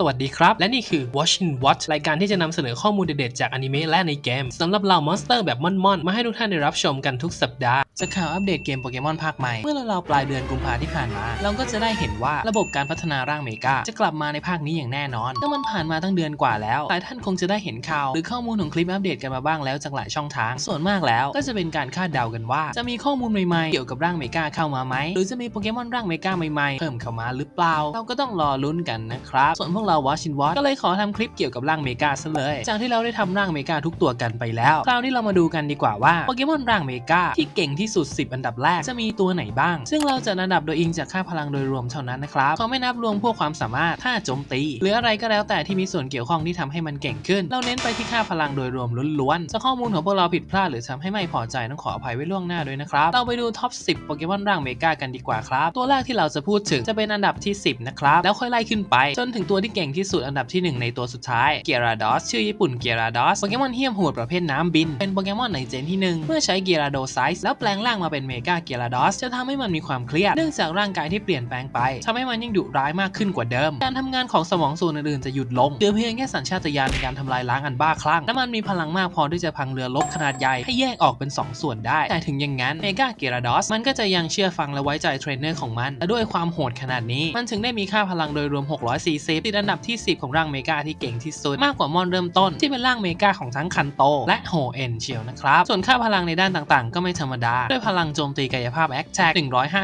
สวัสดีครับ และนี่คือ Watching Watch รายการที่จะนำเสนอข้อมูลเด็ดๆจากอนิเมะและในเกมสำหรับเหล่ามอนสเตอร์แบบม่อนๆ มาให้ทุกท่านได้รับชมกันทุกสัปดาห์จากข่าวอัปเดตเกมโปเกมอนภาคใหม่ เมื่อเราปลายเดือนกุมภาที่ผ่านมา เราก็จะได้เห็นว่าระบบการพัฒนาร่างเมกาจะกลับมาในภาคนี้อย่างแน่นอนแต่มันผ่านมาตั้งเดือนกว่าแล้วหลายท่านคงจะได้เห็นข่าวหรือข้อมูลของคลิปอัปเดตกันมาบ้างแล้วจากหลายช่องทาง ส่วนมากแล้วก็จะเป็นการคาดเดากันว่า จะมีข้อมูลใหม่ๆเกี่ยวกับร่างเมกาเข้ามาไหมหรือจะมีโปเกมอนร่างเมกาใหม่ๆเพิ่มเข้ามาหรือเปล่า เราก็ต้องรอลุ้นกันนะครับส่วนพวกเรา Watching Watch ก็เลยขอทำคลิปเกี่ยวกับร่างเมกาซะเลย จากที่เราได้ทำร่างเมกาทุกตัวกันไปแล้ว คราวนี้เรามาดูกันดีกว่าว่าโปเกมอนร่างเมกาที่เก่งที่สุด 10 อันดับแรกจะมีตัวไหนบ้าง ซึ่งเราจะอันดับโดยอิงจากค่าพลังโดยรวมเท่านั้นนะครับเขาไม่นับรวมพวกความสามารถท่าโจมตี หรืออะไรก็แล้วแต่ที่มีส่วนเกี่ยวข้องที่ทำให้มันเก่งขึ้น เราเน้นไปที่ค่าพลังโดยรวมล้วนๆจะข้อมูลของพวกเราผิดพลาดหรือทำให้ไม่พอใจต้องขออภัยไว้ล่วงหน้าด้วยนะครับเราไปดูท็อป 10 โปเกมอนร่างเมกากันดีกว่าครับตัวแรกที่เราจะพูดถึงจะเป็นอันดับที่ 10 นะครับแล้วค่อยไล่ขึ้นไปจนถึงตัวที่เก่งที่สุดอันดับที่ 1 ในตัวสุดท้ายเกียราดอสชื่อญี่ปุ่นเกียราดอสโปเกมอนเฮี้ยมโหดประเภทน้ำบิน เป็นโปเกมอนในเจนที่ 1 เมื่อใช้เกียราโดไซส์แล้วแปลงร่างมาเป็นเมกาเกียราดอสจะทำให้มันมีความเครียดเนื่องจากร่างกายที่เปลี่ยนแปลงไปทำให้มันยิ่งดุร้ายมากขึ้นกว่าเดิม การทำงานของสมองส่วนอื่นๆจะหยุดลงเหลือเพียงแค่สัญชาตญาณในการทำลายล้างอันบ้าคลั่งและมันมีพลังมากพอที่จะพังเรือรบขนาดใหญ่ให้แยกออกเป็น 2 ส่วนได้ แต่ถึงอย่างนั้นเมกาเกียราดอสมันก็จะยังเชื่อฟังและไว้ใจเทรนเนอร์ของมันและด้วยความโหดขนาดนี้มันถึงได้มีค่าพลังโดยรวม 640ติดอันดับที่ 10 ของร่างเมกาที่เก่งที่สุด มากกว่ามอนเริ่มต้น ที่เป็นร่างเมกาของทั้งคันโต และโฮเอ็นเชียวนะครับ ส่วนค่าพลังในด้านต่างๆ ก็ไม่ธรรมดา ด้วยพลังโจมตีกายภาพแอคแท็ก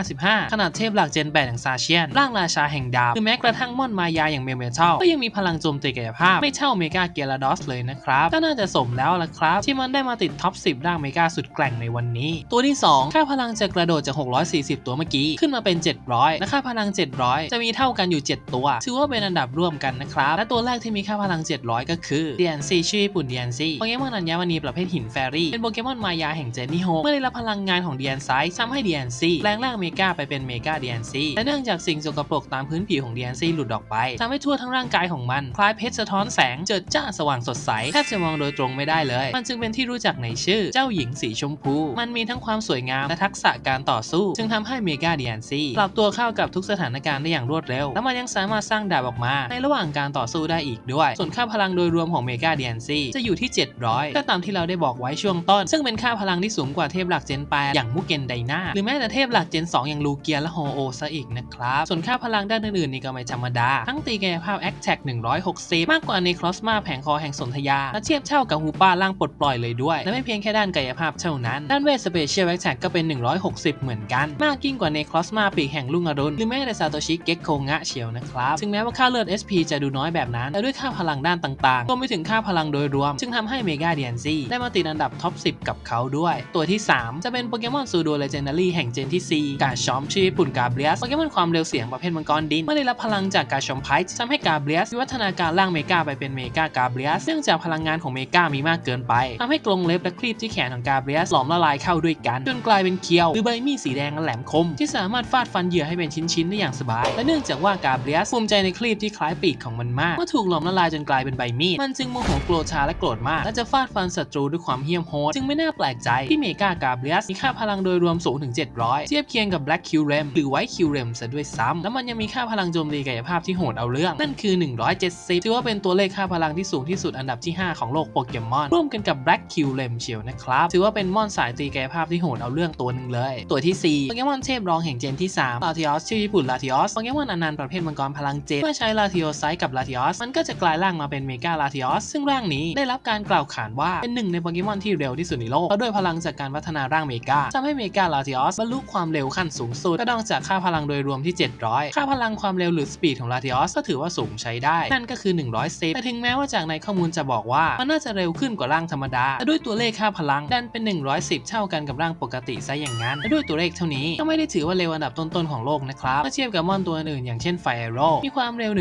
155 ขนาดเทพหลักเจน8อย่างซาเชียน ร่างราชาแห่งดาวหรือแม้กระทั่งมอนมายาอย่างเมลเมทัลก็ยังมีพลังโจมตีกายภาพไม่เท่าเมกาเกียราดอสเลยนะครับก็น่าจะสมแล้วละครับ ที่มันได้มาติดท็อป 10 ร่างเมกาสุดแกร่งในวันนี้ ตัวที่ 2 ค่าพลังจะกระโดดจาก 640 ตัวเมื่อกี้ขึ้นมาเป็น 700และค่าพลัง 700 จะมีเท่ากันอยู่ 7 ตัว ถือว่าเป็นอันดับร่วมกันนะครับ และตัวแรกที่มีค่าพลัง 700 ก็คือ DNC ชื่อญี่ปุ่น DNC โปเกมอนอัญมณีประเภทหินแฟรี่ เป็นโปเกมอนมายาแห่งเจนนี่โฮเมื่อได้รับพลังงานของ DNC ทำให้ DNC แปลงร่างเมกาไปเป็นเมกา DNC และเนื่องจากสิ่งสกปรกตามพื้นผิวของ DNC หลุดออกไปทำให้ทั่วทั้งร่างกายของมัน คล้ายเพชรสะท้อนแสงเจิดจ้าสว่างสดใสแทบจะมองโดยตรงไม่ได้เลย มันจึงเป็นที่รู้จักในชื่อเจ้าหญิงสีชมพู มันมีทั้งความสวยงามและทักษะการต่อสู้ จึงทำให้เมกา DNC ปรับตัวเข้ากับทุกสถานการณ์ได้อย่างรวดเร็ว และมันยังสามารถสร้างดาบออกมาในระหว่างการต่อสู้ได้อีกด้วย ส่วนค่าพลังโดยรวมของเมกา DNC จะอยู่ที่ 700 ก็ตามที่เราได้บอกไว้ช่วงต้น ซึ่งเป็นค่าพลังที่สูงกว่าเทพหลักเจน8อย่างมุกเกนไดนาหรือแม้แต่เทพหลักเจน 2 อย่างลูเกียและโฮโอซะอีกนะครับ ส่วนค่าพลังด้านอื่นๆนี่ก็ไม่ธรรมดา ทั้งตีกายภาพ a c t a c 160 มากกว่าในคลอสมาแผงคอแห่งสนธยา และเทียบเท่ากับฮูป้าล่างปลดปล่อยเลยด้วย และไม่เพียงแค่ด้านกายภาพเท่านั้น ด้านเวทสเปเชียล a c t a c ก็เป็น 160 เหมือนกัน มากยิ่งกว่าในคลอสมาปีกแห่งลุงอรุณหรือแม้แต่ซาโตชิเก็กโคงะเชียวนะครับ ถึงแม้ว่าค่าเลือด SP จะดูน้อยแบบนั้น แต่ด้วยค่าพลังด้านต่างๆรวมไปถึงค่าพลังโดยรวมจึงทำให้เมกาเดียนซีได้มาติดอันดับท็อป 10 กับเขาด้วย ตัวที่ 3 จะเป็นโปเกมอนซูโดเลเจนดารีแห่งเจนที่ 4 กาชอมชื่อญี่ปุ่นกาเบรียสโปเกมอนความเร็วเสียงประเภทมังกรดินเมื่อได้รับพลังจากกาชอมไพท์ทำให้กาเบรียสวิวัฒนาการร่างเมกาไปเป็นเมกากาเบรียสเนื่องจากพลังงานของเมกามีมากเกินไปทำให้กรงเล็บและคลีบที่แขนของกาเบรียสหลอมละลายเข้าด้วยกันจนกลายเป็นเคียวหรือใบมีดสีแดงแหลมคม ที่สามารถฟาดฟันเหยื่อให้เป็นชิ้นๆได้อย่างสบาย และเนื่องจากว่ากาเบรียสภูมิใจในคลีบที่คล้ายปีกของมันมากเมื่อถูกหลอมละลายจนกลายเป็นใบมีดมันจึงโมโหโกรธชาและโกรธมาก และจะฟาดฟันศัตรูด้วยความเหี้ยมโหดจึงไม่น่าแปลกใจที่เมกากาเบรียสมีค่าพลังโดยรวมสูงถึง 700 เทียบเคียงกับ Black Q Rem หรือ White Q Rem ซะด้วยซ้ำและมันยังมีค่าพลังโจมตีกายภาพที่โหดเอาเรื่องนั่นคือ 170 ถือว่าเป็นตัวเลขค่าพลังที่สูงที่สุดอันดับที่ 5 ของโลกโปเกมอนร่วมกันกับ Black Q Rem เชียวนะครับถือว่าเป็นมอนสายตีกายภาพที่โหดเอาเรื่องตัวหนึ่งเลย ตัวที่4โปเกมอนเทพรองแห่งเจนที่3 Latios ชื่อญี่ปุ่น Latios โปเกมอนอนันต์ประเภทมังกรพลังเจนเมื่อใช้ Latios ไซกับ Latios มันก็จะกลายร่างมาเป็นเมกา Latios ซึ่งร่างนี้ได้รับการกล่าวขานว่าเป็นหนึ่งในโปเกมอนที่เร็วที่สุดในโลกเพราะด้วยพลังจากการพัฒนาร่างเมกาทำให้เมกา Latios บรรลุความเร็วขั้นสูงสุดก็ต้องจากค่าพลังโดยรวมที่ 700 ค่าพลังความเร็วหรือสปีดของ Latios ก็ถือว่าสูงใช้ได้ นั่นก็คือ 110 แต่ถึงแม้ว่าจากในข้อมูลจะบอกว่า มันน่าจะเร็วขึ้นกว่าร่างธรรมดาแต่ด้วยตัวเลขค่าพลังดันเป็น 110 เท่ากันกับร่างปกติซะอย่างนั้นและด้วยตัวเลขเท่านี้ก็ไม่ได้ถือว่าเร็วอันดับต้นๆของโลกนะครับเมื่อเทียบกับมอนตัวอื่นอย่างเช่นไฟโรมีความเร็ว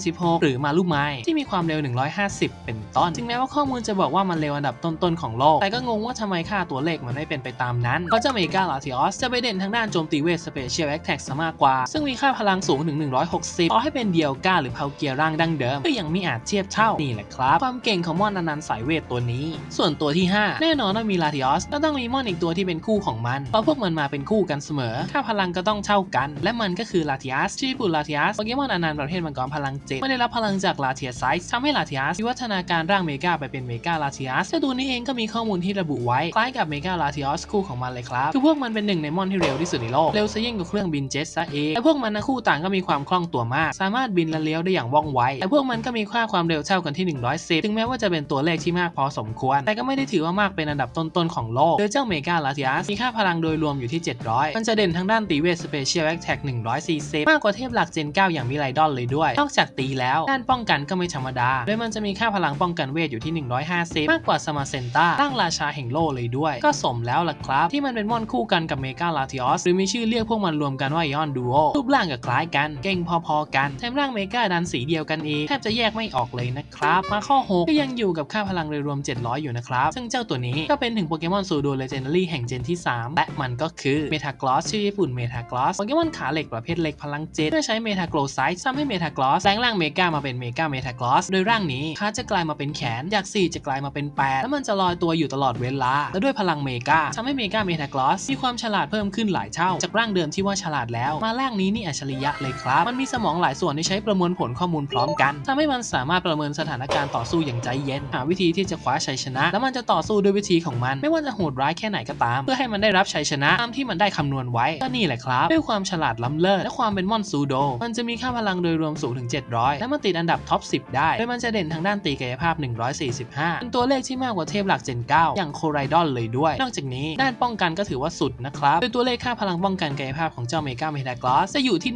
26 หรือมาลูไมที่มีความเร็ว 150 เป็นต้นถึงแม้ว่าข้อมูลจะบอกว่ามันเร็วอันดับต้นๆของโลก แต่ก็งงว่าทำไมค่าตัวเลขมันไม่เป็นไปตามนั้น เพราะเจ้าเมกาลาทิออสจะไปเด่นทางด้านโจมตีเวทสเปเชียลแอคแท็กซะมากกว่า ซึ่งมีค่าพลังสูงถึง 160ต่อให้เป็นเดียวก้าหรือเพาเกียร์ร่างดั้งเดิม ก็ยังไม่อาจเทียบเท่านี่แหละครับ ความเก่งของมอนอนันต์สายเวทตัวนี้ ส่วนตัวที่ 5 แน่นอนว่ามีลาทิออสก็ต้องมีมอนอีกตัวที่เป็นคู่ของมันเพราะพวกมันมาเป็นคู่กันเสมอค่าพลังก็ต้องเท่ากัน และมันก็คือลาทิอสชื่อญี่ปุ่นลาทิอสโปเกมอนอนันต์ประเภทมังกรพลังจิตไม่ได้รับพลังจากลาเทียไซส์ทำให้ลาเทียสวิวัฒนาการร่างเมกาไปเป็นเมกาลาเทียสเจ้าตัวนี้เองก็มีข้อมูลที่ระบุไว้ คล้ายกับเมกาลาเทียสคู่ของมันเลยครับ คือพวกมันเป็นหนึ่งในมอนที่เร็วที่สุดในโลก เร็วซะยิ่งกว่าเครื่องบินเจ็ตซะเองและพวกมันนะคู่ต่างก็มีความคล่องตัวมาก สามารถบินและเลี้ยวได้อย่างว่องไวและพวกมันก็มีค่าความเร็วเท่ากันที่ 110 ถึงแม้ว่าจะเป็นตัวเลขที่มากพอสมควร แต่ก็ไม่ได้ถือว่ามากเป็นอันดับต้นๆของโลกโดยเจ้าเมกาลาเทียสมีค่าพลังโดยรวมอยู่ที่ 700 มันจะเด่นทางด้านตีเวทสเปเชียลแอคแท็ก140มากกว่าเทพหลักเจน9อย่างมิไรดอนเลยด้วยนอกจากตีแล้ว ด้านป้องกันก็ไม่ธรรมดา โดยมันจะมีค่าพลังป้องกันเวทอยู่ที่ 150 มากกว่าสมาเซนต้าร่างราชาแห่งโลกเลยด้วย ก็สมแล้วล่ะครับ ที่มันเป็นมอนคู่กันกับเมกาลาทิออสหรือมีชื่อเรียกพวกมันรวมกันว่าไอนดูโอรูปร่างก็คล้ายกัน เก่งพอๆกันแถมร่างเมกาดันสีเดียวกันเองแทบจะแยกไม่ออกเลยนะครับ มาข้อ6ก็ยังอยู่กับค่าพลังโดยรวม 700 อยู่นะครับ ซึ่งเจ้าตัวนี้ก็เป็นถึงโปเกมอนซูโดเลเจนดารี่แห่งเจนที่ 3 และมันก็คือเมทากลอสชื่อญี่ปุ่นเมทากลอสโปเกมอนขาเหล็กประเภทเหล็กพลังเจ็ตเพื่อใช้เมทาโกลไซส์ทำให้เมทากลอสแปลงร่างเมกามาเป็นเมกาเมทากลอสโดยร่างนี้ขาจะกลายมาเป็นแขนจาก 4 จะกลายมาเป็น 8 แล้วมันจะลอยตัวอยู่ตลอดเวลา และด้วยพลังเมกาทำให้เมกาเมทากลอสมีความฉลาดเพิ่มขึ้นหลายเท่า จากร่างเดิมที่ว่าฉลาดแล้ว มาร่างนี้นี่อัจฉริยะเลยครับ มันมีสมองหลายส่วนที่ใช้ประมวลผลข้อมูลพร้อมกันทำให้มันสามารถประเมินสถานการณ์ต่อสู้อย่างใจเย็น หาวิธีที่จะคว้าชัยชนะ แล้วมันจะต่อสู้ด้วยวิธีของมัน ไม่ว่าจะโหดร้ายแค่ไหนก็ตาม เพื่อให้มันได้รับชัยชนะตามที่มันได้คำนวณไว้ก็นี่แหละครับ ด้วยความฉลาดล้ำเลิศและความเป็นมอนซูโด มันจะมีค่าพลังโดยรวมสูงถึง700 และมันติดอันดับท็อป 10 ได้ โดยมันจะเด่นทางด้านตีกายภาพ 145 เป็นตัวเลขที่มากกว่าเทพหลักเจน 9 อย่างโคไรดอนเลยด้วย นอกจากนี้ ด้านป้องกันก็ถือว่าสุดนะครับ โดยตัวเลขค่าพลังป้องกันกายภาพของเจ้าเมกาเมทากลอสจะอยู่ที่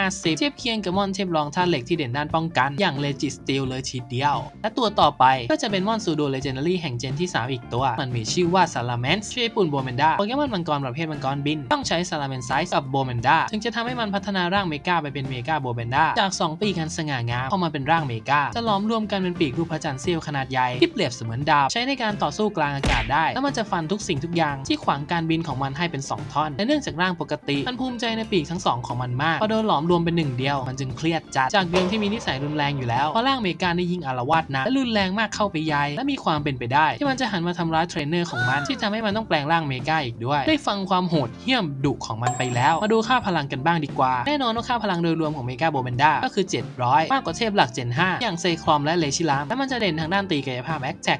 150 เทียบเคียงกับมอนเทพรองธาตุเหล็กที่เด่นด้านป้องกัน อย่างเลจิสติลเลยทีเดียว และตัวต่อไปก็จะเป็นมอนซูโดเลเจนดารี่แห่งเจนที่ 3 อีกตัว มันมีชื่อว่าซาลาเมนส์ชื่อญี่ปุ่นโบเมนดาโปเกมอนมังกรประเภทมังกรบิน ต้องใช้ซาลาเมนไซส์กับโบเมนดาถึงจะทำให้มันพัฒนาร่างเมกาไปเป็นเมกาโบเมนดาจาก 2 ปีกันสง่างามพอมาเป็นร่างเมกาจะล้อมรวมกันเป็นปีกรูปพระจันทร์เสี้ยวขนาดใหญ่ที่เปรียบเสมือนดาบ ใช้ในการต่อสู้กลางอากาศได้ แล้วมันจะฟันทุกสิ่งทุกอย่างที่ขวางการบินของมันให้เป็น 2 ท่อนและเนื่องจากร่างปกติ มันภูมิใจในปีกทั้งสองของมันมากพอโดนหลอมรวมเป็นหนึ่งเดียวมันจึงเครียดจัดจากเดิมที่มีนิสัยรุนแรงอยู่แล้วพอร่างเมกาได้ยิงอารวาสนะและรุนแรงมากเข้าไปใหญ่และมีความเป็นไปได้ ที่มันจะหันมาทำร้ายเทรนเนอร์ของมันที่ทำให้มันต้องแปลงร่างเมกาอีกด้วย ได้ฟังความโหดเหี้ยมดุของมันไปแล้ว มาดูค่าพลังกันบ้างดีกว่า แน่นอนว่าค่าพลังโดยรวมของเมกาโบเบนดาก็คือ700 มากกว่าเทพหลักเจน5อย่างเซคลอมและเลชิลาม และมันจะเด่นทางด้านตีกายภาพแอคแท็ก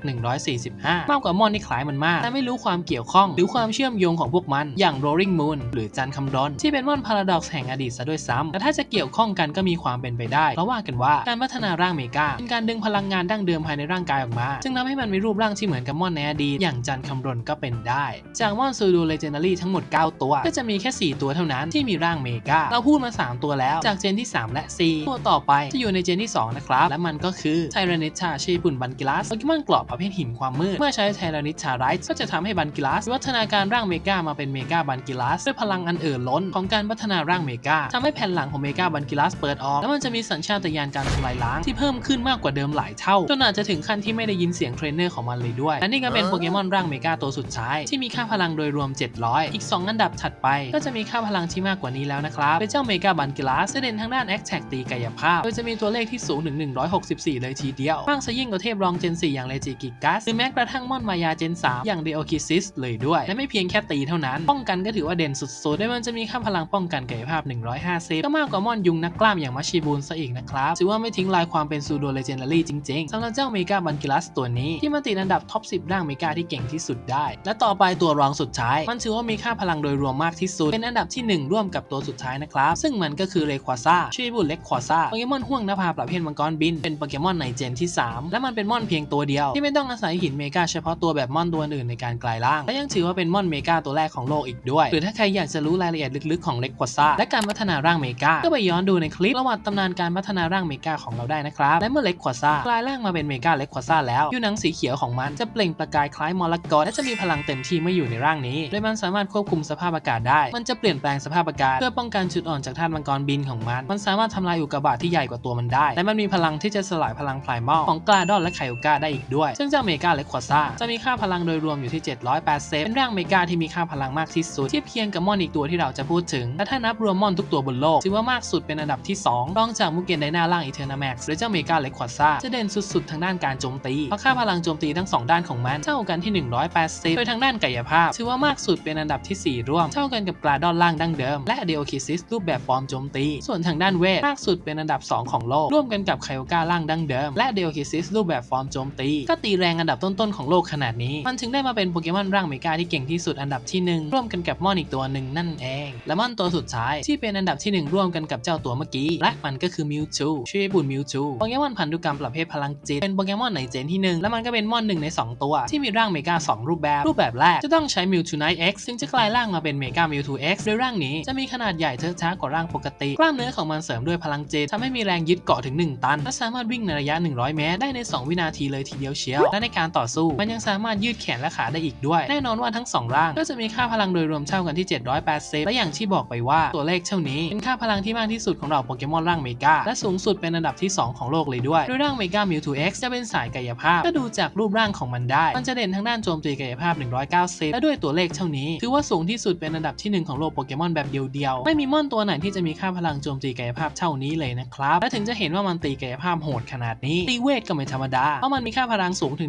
145 มากกว่ามอนที่คล้ายมันมาก แต่ไม่รู้ความเกี่ยวข้อง หรือความเชื่อมโยงของพวกมัน อย่าง Rolling Moon หรือจันคำร้นที่เป็นมอนพาราดอกซ์แห่งอดีตซะด้วยซ้ำแต่ถ้าจะเกี่ยวข้องกันก็มีความเป็นไปได้เพราะว่ากันว่าการพัฒนาร่างเมกาเป็นการดึงพลังงานดั้งเดิมภายในร่างกายออกมา จึงทำให้มันมีรูปร่างที่เหมือนกับมอนในอดีตอย่างจันคำรนก็เป็นได้ จากมอนซูดูเลเจนดารี่ทั้งหมด 9 ตัว ก็จะมีแค่ 4 ตัวเท่านั้นที่มีร่างเมกาเราพูดมา 3 ตัวแล้วจากเจนที่ 3 และ 4 ตัวต่อไปจะอยู่ในเจนที่ 2 นะครับ และมันก็คือไทรานิชาชื่อปุ่นบันกิลัสโปเกมอนกรอบประเภทหินความมืด เมื่อใช้ไทรานิชาไรท์ก็จะทำให้บันกิลัสวัฒนาการร่างเมกามาเป็นเมกาบันกิลัสด้วยพลังอันเอ่อล้นของการพัฒนาร่างเมกาทำให้แผ่นหลังของเมกาบันกิลัสเปิดออก แล้วมันจะมีสัญชาตญาณการทำลายล้างที่เพิ่มขึ้นมากกว่าเดิมหลายเท่าจนอาจจะถึงขั้นที่ไม่ได้ยินเสียงเทรนเนอร์ของมันเลยด้วยและนี่ก็เป็นโปเกมอนร่างเมกาตัวสุดท้ายที่มีค่าพลังโดยรวม 700 อีก 2 อันดับถัดไป ก็จะมีค่าพลังที่มากกว่านี้แล้วนะครับเป็นเจ้าเมกาบันกิลัสเด่นทางด้านแอคแท็กตีกายภาพโดยจะมีตัวเลขที่สูงถึง 164 เลยทีเดียวมากซะยิ่งกว่าเทพรองเจน 4 อย่างเลจิกิกัสหรือแม้กระทั่งมอนมายาเจน 3 อย่างเดโอคิซิสเลยด้วย และไม่เพียงแค่ตีเท่านั้น ป้องกันก็ถือว่าเด่นสุดๆโดยมันจะมีค่าพลังป้องกันกายภาพ 150 ก็มากกว่ามอนยุงนักกล้ามอย่างมัชชิบูนซะอีกนะครับถือว่าไม่ทิ้งลายความเป็นซูโดเลเจนดารี่จริงๆสำหรับเจ้าเมกาบันกิลัสตัวนี้ที่มาติดอันดับท็อป 10 ร่างเมกาที่เก่งที่สุดได้ และต่อไปตัวรองสุดท้าย มันถือว่ามีค่าพลังโดยรวมมากที่สุดเป็นอันดับที่ 1 ร่วมกับตัวสุดท้ายนะครับซึ่งมันก็คือเรควาซ่าชีบุนเล็กควาซ่าโปเกมมอนห่วงนภาประเภทมังกรบิน เป็นโปเกมอนในเจนที่ 3 และมันเป็นมอนเพียงตัวเดียว ที่ไม่ต้องอาศัยหินเมกาเฉพาะตัวแบบมอนตัวอื่นในการกลายร่าง และยังถือว่าเป็นมอนเมกาตัวแรกของโลกอีกด้วย หรือถ้าใครอยากจะรู้รายละเอียดลึกๆของเล็กควาซ่าและการพัฒนาร่างเมกา ก็ไปย้อนดูในคลิปประวัติตำนานการพัฒนาร่างเมกาของเราได้นะครับ และเมื่อเล็กควาซ่ากลายร่างมาเป็นเมกาเล็กควาซ่าแล้วผิวหนังสีเขียวของมันจะเปล่งประกายคล้ายมรกตและจะมีพลังเต็มที่เมื่ออยู่ในร่างนี้ โดยมันสามารถควบคุมสภาพอากาศได้ มันจะเปลี่ยนแปลงสภาพอากาศเพื่อป้องกันจุดอ่อนจากธาตุมังกรบินของมัน มันสามารถทำลายอุกกาบาตที่ใหญ่กว่าตัวมันได้ และมันมีพลังที่จะสลายพลังพลายมอลของกลาดอนและไคโอกาได้อีกด้วย ซึ่งเจ้าเมกาเล็กควาซ่าจะมีค่าพลังโดยรวมอยู่ที่780เป็นร่างเมกาที่มีค่าพลังมากที่สุดเทียบเคียงกับมอนอีกตัวที่เราจะพูดถึงและถ้านับรวมมอนทุกตัวบนโลกถือว่ามากสุดเป็นอันดับที่2รองจากมุกเกนไดนาร่างอีเทอร์นาแม็กซ์หรือเจ้าเมกาเล็กควาซ่าจะเด่นสุดๆทางด้านการโจมตีเพราะค่าพลังโจมตีทั้งสองด้านของมันเท่ากันที่ 180โดยทางด้านกายภาพถือว่ามากสุดเป็นอันดับที่ 4 ร่วม เท่ากันกับกลาดอนล่างดั้งเดิม และเดโอคิซิสรูปแบบฟอร์มโจมตี ส่วนทางด้านเวทมากสุดเป็นอันดับ2 ของโลก ร่วมกันกับไคโอการ่างดั้งเดิม และเดลคิซิสรูปแบบฟอร์มโจมตี ก็ตีแรงอันดับต้นๆของโลกขนาดนี้ มันถึงได้มาเป็นโปเกมอนร่างเมกาที่เก่งที่สุดอันดับที่หนึ่งร่วมกันกับมอนอีกตัวหนึ่งนั่นเอง และมอนตัวสุดท้ายที่เป็นอันดับที่หนึ่งร่วมกันกับเจ้าตัวเมื่อกี้ และมันก็คือมิวจูชื่อญี่ปุ่นมิวจูโปเกมอนพันธุกรรมประเภทพลังจิตเป็นโปเกมอนในเจนที่หนึ่งและมันก็เป็นมอนหนึ่งในสองตัว ที่มีร่างเมกาสองรูปแบบรูปแบบแรกจะต้องใช้มิวทูไนท์ X ซึ่งจะกลายร่างมาเป็นเมกามิวทู X โดยร่างนี้จะมีขนาดใหญ่เทอะช้ากว่าร่างปกติ กล้ามเนื้อของมันเสริมด้วยพลังจิตทำให้มีแรงยึดเกาะถึง 1 ตัน และสามารถวิ่งในระยะ 100 เมตร ได้ใน 2 วินาทีเลยทีเดียวเชียว และในการต่อสู้ มันยังสามารถยืดแขนและขาได้อีกด้วย แน่นอนว่าทั้ง 2 ร่าง ก็จะมีค่าพลังโดยรวมเท่ากันที่ 780 และอย่างที่บอกไปว่าตัวเลขเท่านี้ เป็นค่าพลังที่มากที่สุดของเราโปเกมอนร่างเมกาและสูงสุดเป็นอันดับที่ 2 ของโลกเลยด้วยโดยร่างเมกามิวทู X จะเป็นสายกายภาพก็ดูจากรูปร่างของมันได้ มันจะเด่นทางด้านโจมตีกายภาพ 190 และด้วยตัวเลขเท่านี้ ถือว่าสูงที่สุดเป็นอันดับที่หนึ่งของโลกโปเกมอนแบบเดียวๆไม่มีมอนตัวไหนที่จะมีค่าพลังโจมตีกายภาพเท่านี้เลยนะครับและถึงจะเห็นว่ามันตีกายภาพโหดขนาดนี้ ตีเวทก็ไม่ธรรมดา เพราะมันมีค่าพลังสูงถึง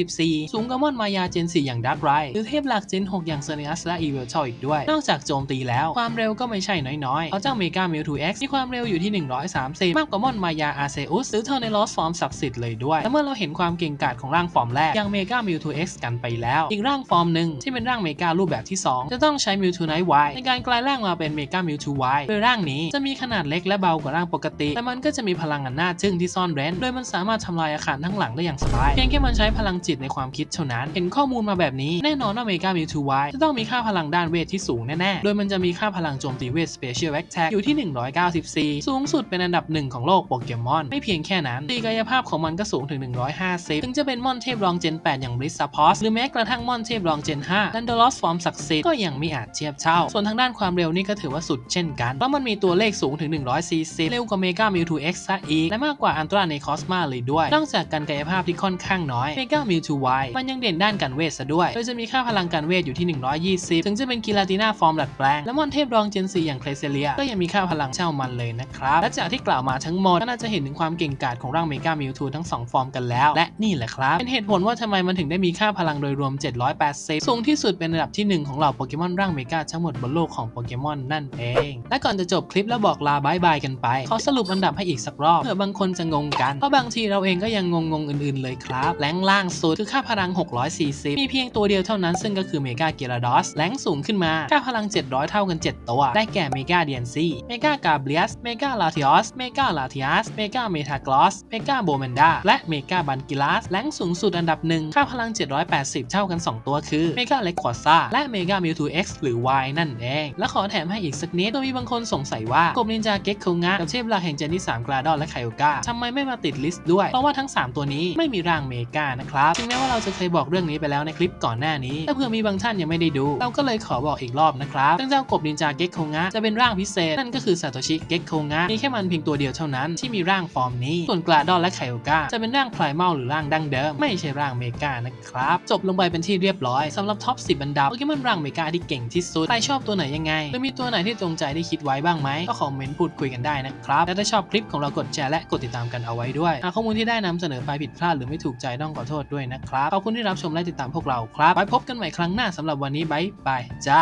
154 สูงกว่ามอนมายาเจน 4 อย่างดักไรหรือเทพหลักเจน 6 อย่างเซเนียสและอีเวลชอีกด้วย นอกจากโจมตีแล้ว ความเร็วก็ไม่ใช่น้อยๆเพราะเจ้าเมกาเมิวทู X มีความเร็วอยู่ที่ 130 มากกว่ามอนมายาอาเซอุสหรือเทอร์เนลอสฟอร์มศักดิ์สิทธิ์เลยด้วยและเมื่อเราเห็นความเก่งกาจของร่างฟอร์มแรกอย่างเมกาเมิวทู X กันไปแล้ว อีกร่างฟอร์มหนึ่งที่เป็นร่างเมการูปแบบที่ 2 จะต้องใช้มิวทูไนท์ไวในการกลายร่างมาเป็นเมกามิวทูไวโดยร่างนี้จะมีขนาดเล็กและเบากว่าร่างปกติแต่มันก็จะมีพลังอันน่าทึ่งที่ซ่อนเร้น โดยมันสามารถทำลายอาคารทั้งหลังได้อย่างสบาย เพียงแค่มันใช้พลังจิตในความคิดเท่านั้น เห็นข้อมูลมาแบบนี้ แน่นอนว่าเมกามิวทูไวจะต้องมีค่าพลังด้านเวทที่สูงแน่ๆ โดยมันจะมีค่าพลังโจมตีเวท Special Attack อยู่ที่ 194 สูงสุดเป็นอันดับหนึ่งของโลกโปเกมอน ไม่เพียงแค่นั้นตีกายภาพของมันก็สูงถึง 150 ถึงจะเป็นมอนเทพรองเจน 8 อย่างบริสซาพอสหรือแม้กระทั่งมอนเทพรองเจน5นันโดลอสฟอร์มศักดิ์สิทธิ์ก็ยังไม่อาจเทียบเท่า ส่วนทางด้านความเร็วนี่ก็ถือว่าสุดเช่นกันเพราะมันมีตัวเลขสูงถึง 140 เร็วกว่าเมกามิวทู X ซะอีก และมากกว่าอันตราในคอสมาเลยด้วย นอกจากการกายภาพที่ค่อนข้างน้อยเมกามิวทู Y มันยังเด่นด้านการเวทซะด้วย โดยจะมีค่าพลังการเวทอยู่ที่ 120 ถึงจะเป็นกีฬาติน่าฟอร์มดัดแปลง และมอนเทพรองเจน4อย่างเคลเซเลีย ก็ยังมีค่าพลังเช่ามันเลยนะครับ และจากที่กล่าวมาทั้งหมดก็น่าจะเห็นถึงความเก่งกาจของร่างเมกามิวทูทั้งสองฟอร์มกันแล้ว และนี่แหละครับ เป็นเหตุผลว่าทำไมมันถึงได้มีค่าพลังโดยรวม 780 สูงที่สุดเป็นอันดับที่หนึ่งของเหล่าโปเกมอนร่างเมกาทั้งหมดบนโลกของโปเกมอนนั่นเอง และก่อนจะจบคลิปแล้วบอกลาบายบายกันไปขอสรุปอันดับให้อีกสักรอบเผื่อบางคนจะงงกัน เพราะบางทีเราเองก็ยังงงๆอื่นๆเลยครับแรงล่างสุดคือค่าพลัง 640 มีเพียงตัวเดียวเท่านั้นซึ่งก็คือเมกาเกราดอสแรงสูงขึ้นมาค่าพลัง 700 เท่ากัน 7 ตัว ได้แก่เมกาเดียนซีเมกากาเบลียสเมกาลาทิออสเมกาลาทิอัสเมกาเมทากลอสเมกาโบเมนดาและเมกาบันกิลัสแรงสูงสุดอันดับหนึ่งค่าพลัง 780 เท่ากัน 2 ตัวคือเมกาเล็กควอซ่าและเมกามิวทู X หรือ Y นั่นเอง และขอแถมให้อีกสักนิดโดยมีบางคนสงสัยว่ากบนินจาเก็กโคงะกับเทพลาแห่งเจนี่3กราดอนและไคโอกาทำไมไม่มาติดลิสต์ด้วย เพราะว่าทั้ง 3 ตัวนี้ไม่มีร่างเมกานะครับถึงแม้ว่าเราจะเคยบอกเรื่องนี้ไปแล้วในคลิปก่อนหน้านี้แต่เผื่อมีบางท่านยังไม่ได้ดู เราก็เลยขอบอกอีกรอบนะครับซึ่งเจ้ากบนินจาเก็กโคงะจะเป็นร่างพิเศษ นั่นก็คือซาโตชิเก็กโคงะมีแค่มันเพียงตัวเดียวเท่านั้นที่มีร่างฟอร์มนี้ ส่วนกราดอนและไคโอกาจะเป็นร่างไพรมัลหรือร่างดั้งเดิม ไม่ใช่ร่างเมกานะครับจบลงไปเป็นที่เรียบร้อยสำหรับท็อป10อันดับโปเกมอนร่างเมกาที่เก่งที่สุดใครชอบตัวไหนยังไงหรือมีตัวไหนที่ตรงใจที่คิดไว้บ้างไหมก็คอมเมนต์พูดคุยกันได้นะครับและถ้าชอบคลิปของเรากดแชร์และกดติดตามกันเอาไว้ด้วย หากข้อมูลที่ได้นำเสนอไปผิดพลาดหรือไม่ถูกใจต้องขอโทษด้วยนะครับ ขอบคุณที่รับชมและติดตามพวกเราครับ ไว้พบกันใหม่ครั้งหน้าสำหรับวันนี้บายบายจ้า